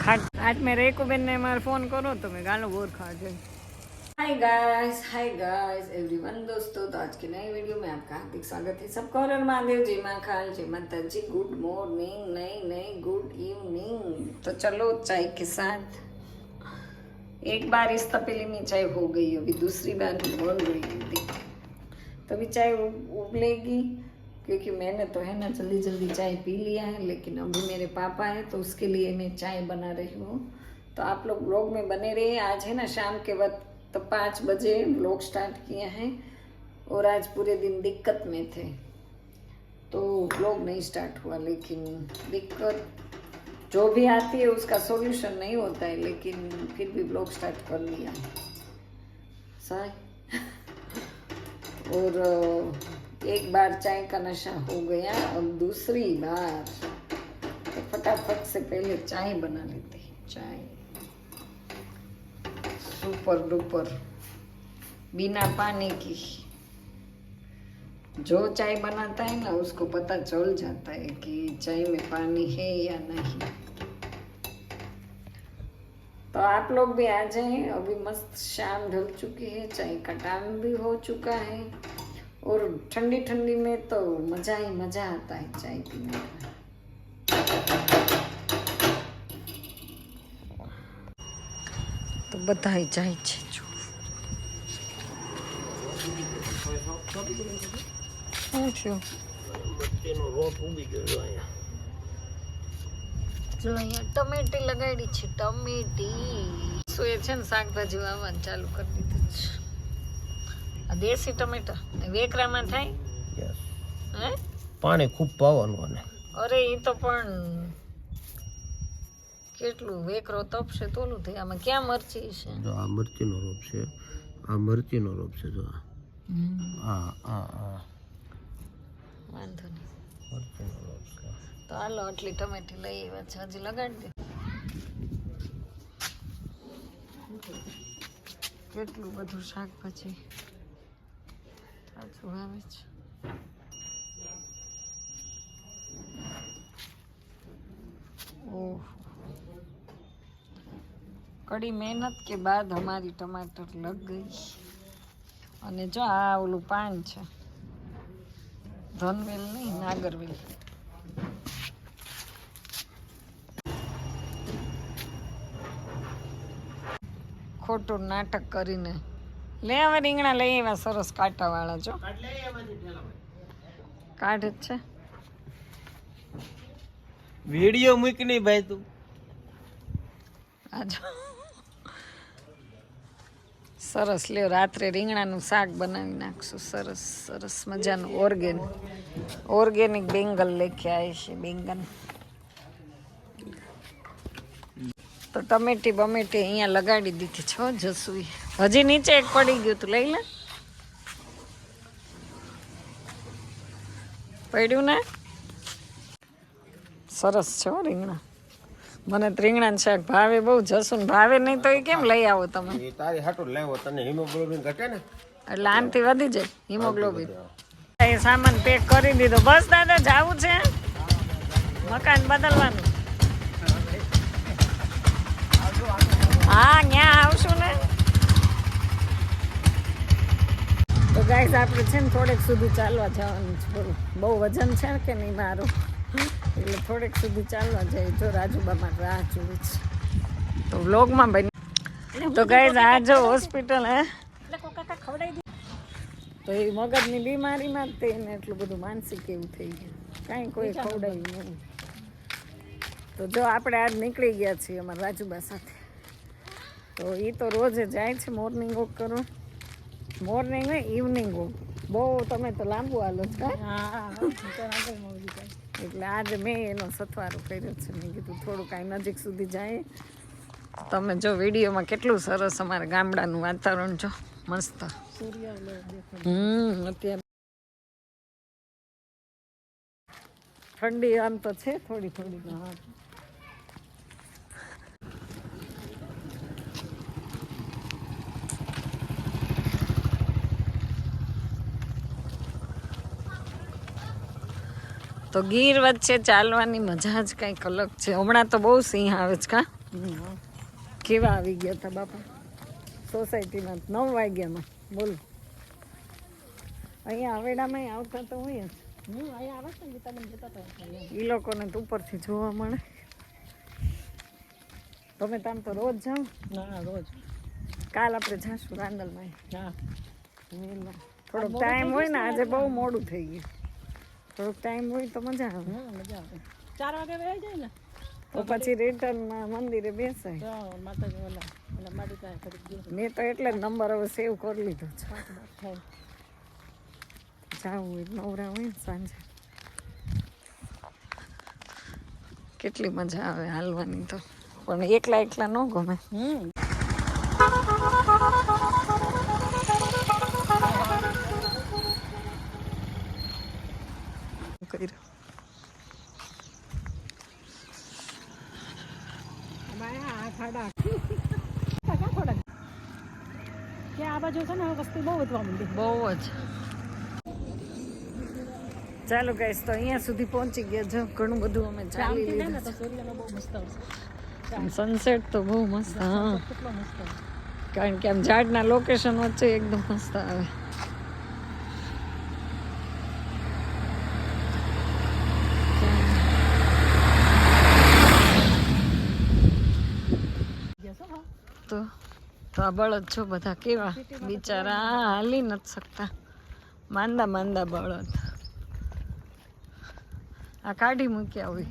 खाट आज मैं रेको बेन ने मार फ़ोन करो तो मैं गालो बोर खा जाए hi guys hi guys everyone दोस्तों तो आज के नए वीडियो में आपका हार्दिक स्वागत है। सबको महादेव जय माँ खाल जय माता जी गुड मॉर्निंग नई नई गुड इवनिंग तो चलो चाय के साथ। एक बार इस तपेली में चाय हो गई अभी दूसरी बार बन रही थी तभी चाय उब- उबलेगी क्योंकि मैंने तो है ना जल्दी जल्दी चाय पी लिया है, लेकिन अभी मेरे पापा है तो उसके लिए मैं चाय बना रही हूँ। तो आप लोग ब्लॉग में बने रहिए। आज है ना शाम के वक्त तो पाँच बजे ब्लॉग स्टार्ट किए हैं, और आज पूरे दिन दिक्कत में थे। तो ब्लॉग नहीं स्टार्ट हुआ, लेकिन दिक्कत जो भी आती है उसका सॉल्यूशन नहीं होता है, लेकिन फिर भी ब्लॉग स्टार्ट कर लिया। सही। और एक बार चाय का नशा हो गया और दूसरी बार तो फटाफट से पहले चाय बना लेते हैं। चाय। Super duper. बिना पानी की। जो चाय बनाता है ना, उसको पता चल जाता है कि चाय में पानी है या नहीं। तो आप लोग भी आ जाएँ। अभी मस्त शाम ढल चुकी है। चाय का टाइम भी हो चुका है। और ठंडी ठंडी में तो मजा ही मजा आता है चाय पीने का તો બધા જાય છે જો શું થયું જો અહીંયા ટમેટી લગાડી છે ટમેટી શું એ છે ને શાકભાજી વાવવાનું ચાલુ કરી દીધું છે આ દેશી ટમેટા. વેકરામાં થાય? હે? પાણી ખૂબ પાવાનું અને. અરે એ તો પણ કેટલું વેકરો તપશે તોલું થાય. આમાં ક્યાં મરચી છે? જો આ મરચીનો રોપ છે. આ મરચીનો રોપ છે જો. આ આ આ આ. વાંધો નહીં. મરચીનો રોપ છે. તો હાલો આટલી ટમેટી લઈ આવ્યા છે. હજી લગાડી દે. કેટલું બધું શાકભાજી? તાજું ઓહ કડી મહેનત કે બાદ અમારી ટમાટર લગ ગઈ. અને જો આ ઓલું પાન છે. ધનવેલ નહીં, નાગરવેલ. ખોટું નાટક કરીને લે હવે રીંગણા લઈ આવ્યા સરસ કાંટાવાળા જો. કાઢ જ છે. વીડિયો મૂક નહીં ભાઈ તું. આજો સરસ લ્યો રાત્રે રીંગણાનું શાક બનાવી નાખશું. સરસ સરસ મજાનું ઓર્ગેનિક ઓર્ગેનિક બેંગલ લેખી આવી છે બેંગન તો ટમેટી બમેટી અહીંયા લગાડી દીધી છો જસુઈ હજી નીચે એક પડી ગયું તું લઈ લે. પડ્યું ને? સરસ છે હો રીંગણા. મને ત્રીંગણા શાક ભાવે બહુ જસુન ભાવે નહીં તો એ કેમ લઈ આવો તમે? એ તારી હાટું લેવો તને હિમોગ્લોબિન ઘટે ને? એટલે આનથી વધી જાય હિમોગ્લોબિન. એ સામાન પેક કરી દીધો. બસ દાદા જાવું છે? મકાન બદલવાનું. હા ન્યા આવશું ને? તો ગાઈઝ આપણે છે ને થોડેક સુધી ચાલવા જવાનું છે. બોલો બહુ વજન છે કે નહીં મારું? એટલે થોડેક સુધી ચાલવા જાય જો રાજુબામાં રાહ જોવે છે. તો વ્લોગમાં બની તો ગાઈસ આ જો હોસ્પિટલ હે? તો એ મગજની બીમારીમાં જ તેને એટલું બધું માનસિક એવું થઈ ગયું. કાંઈ કોઈ ખવડાવ્યું નહીં. તો જો આપણે આજ નીકળી ગયા છીએ અમારા રાજુબા સાથે. તો એ તો રોજ જાય છે મોર્નિંગ વોક કરવા. મોર્નિંગ હોય ઇવનિંગ વોક બહુ તમે તો લાંબુ હાલો છો. એટલે આજે મેં એનો સથવારો કર્યો છે. મેં કીધું થોડું કાંઈ નજીક સુધી જાય. તમે જો વિડીયોમાં કેટલું સરસ અમારા ગામડાનું વાતાવરણ જો. મસ્ત. હમ અત્યારે ઠંડી આમ તો છે થોડી થોડી. તો ગીર વચ્ચે ચાલવાની મજા જ કંઈક અલગ છે. હમણાં તો બહુ સિંહ આવે છે કા? કેવા આવી ગયા હતા બાપા? સોસાયટીમાં નવ વાગ્યામાં. બોલો. અહીંયા આવેડામાં આવતા તો હોય જ. એ લોકોને તો ઉપરથી જોવા મળે. તમે તામ તો રોજ જાઓ. ના રોજ. કાલ આપણે જાશું રાંદલમાં. થોડોક ટાઈમ હોય ને? આજે બહુ મોડું થઈ ગયું. થોડોક ટાઈમ હોય તો મજા આવે. મજા આવે. ચાર વાગે વહી જાય ને? તો પછી રિટર્નમાં મંદિરે બેસાય. માતાજી ઓલા ઓલા મારી પાસે કરી મેં તો એટલે જ નંબર હવે સેવ કરી લીધો છે. જાવું હોય નવરા હોય ને સાંજે. કેટલી મજા આવે હાલવાની તો. પણ એકલા એકલા ન ગમે. હમ. ખાડા. થોડા કે આ બાજુ છે ને વસ્તુ બહુ વધવા માંડી. બહુ જ. ચાલો ગાઈસ તો અહીંયા સુધી પહોંચી ગયા છો ઘણું બધું અમે ચાલી લીધું ને સનસેટ તો બહુ મસ્ત હા. કારણ કે આમ ઝાડના લોકેશન વચ્ચે એકદમ મસ્ત આવે જશો હા તો આ બળદ છો બધા કેવા બિચારા હાલી નથી શકતા. માંદા માંદા બળદ. આ કાઢી મૂક્યા હોય.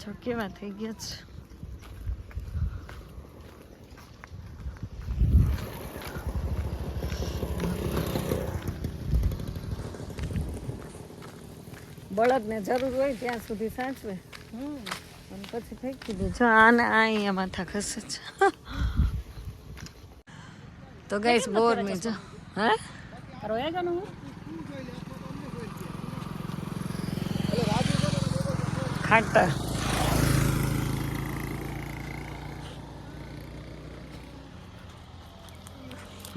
જો કેવા થઈ ગયા છે. બળદને જરૂર હોય ત્યાં સુધી સાચવે. અને પછી ફેંકી દીધું આને આ અહીંયા માથા ખસે છે. તો ગાઈસ બોર મી જો હે રોયા જાનું હું ખાટા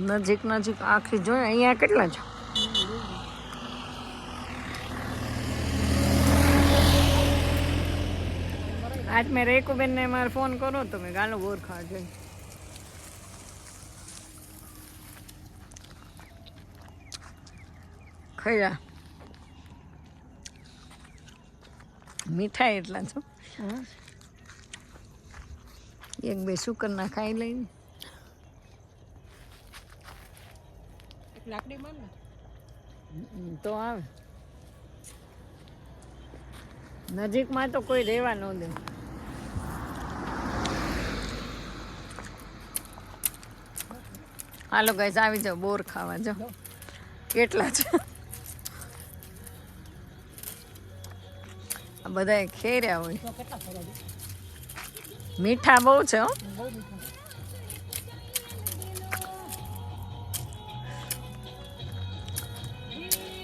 નજીક નજીક આખી જો અહીંયા કેટલા છે આજ મેં રેકુબેનને મારે ફોન કરો તો મેં ગાલો બોર ખાવા જોઈ ખયા મીઠાઈ એટલા છો. એક બે શુકર ના ખાઈ લઈને. લાકડી માર તો આવે. નજીકમાં તો કોઈ રહેવા ન દે. હાલો ગાઈસ આવી જાઓ બોર ખાવા જો કેટલા છે? આ બધા ખેર્યા હોય. મીઠા બહુ છે હો.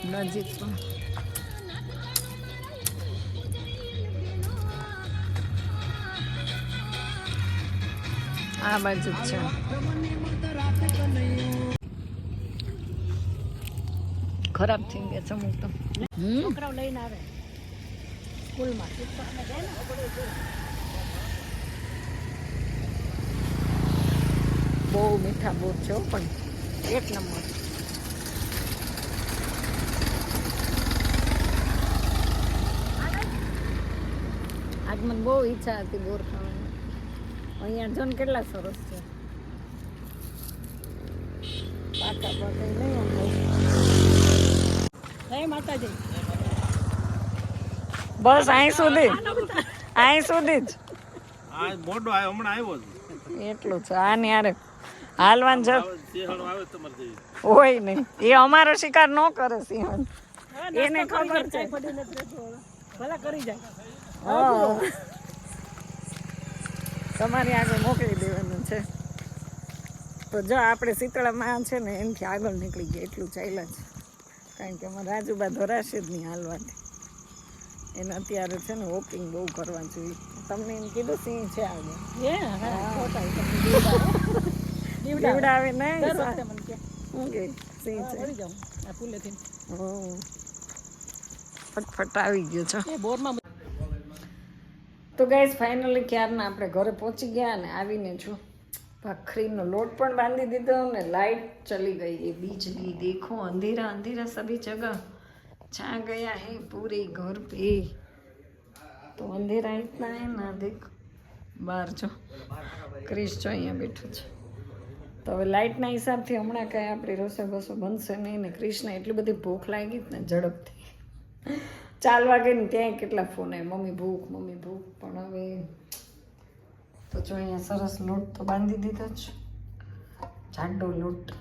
નજીક આ બાજુ છે. ખરાબ થઈ ગયા છે અમુક તો. છોકરાઓ લઈને આવે. સ્કૂલમાં. બહુ મીઠા બોર છે પણ એક નંબર. આજ મને બહુ ઈચ્છા હતી બોર ખાવાની. અહીંયા જો ને કેટલા સરસ છે. પાકા પાકા નહીં હે માતાજી. બસ અહીં સુધી. અહીં સુધી જ. મોટો હમણાં આવ્યો એટલું છે. આની હારે હાલવાન જેવી હોય નહીં એ અમારો શિકાર ન કરે સિંહણ. એને ખબર છે. કરી જાય. હા. તમારી આગળ મોકલી દેવાનું છે. તો જો આપણે શીતળામાં છે ને એમથી આગળ નીકળી ગયા. એટલું ચાલ્યા છે. કારણ કે અમારે રાજુબા ધોરાશે જ નહીં હાલવાથી. એને અત્યારે છે ને વોકિંગ બહુ કરવા જોઈએ તમને એમ કીધું સિંહ છે તમને દીવડાવે. નહીં શું કે. સિંહ છે. આ ફટફટ આવી ગયો છો. બોરમાં તો ગાઈઝ ફાઇનલી ક્યારના આપણે ઘરે પહોંચી ગયા અને આવીને છું ભાખરીનો લોટ પણ બાંધી દીધો અને લાઈટ ચલી ગઈ એ બીજલી દેખો અંધેરા અંધેરા સભી જગહ છા ગયા હે पूरे घर पे તો અંધેરા ઇતના એ ના દેખ. બહાર જો. ક્રિશ જો અહીંયા બેઠું છે. તો હવે લાઇટના હિસાબથી હમણાં કાંઈ આપણી રસોઈ બસો બનશે નહીં ને ક્રિશને એટલી બધી ભૂખ લાગી ને ઝડપથી. ચાલવા ગઈ ને ત્યાં કેટલા ફોન આવે મમ્મી ભૂખ મમ્મી ભૂખ, પણ હવે તો જો અહીંયા સરસ લોટ તો બાંધી દીધો જ. જાડો લોટ.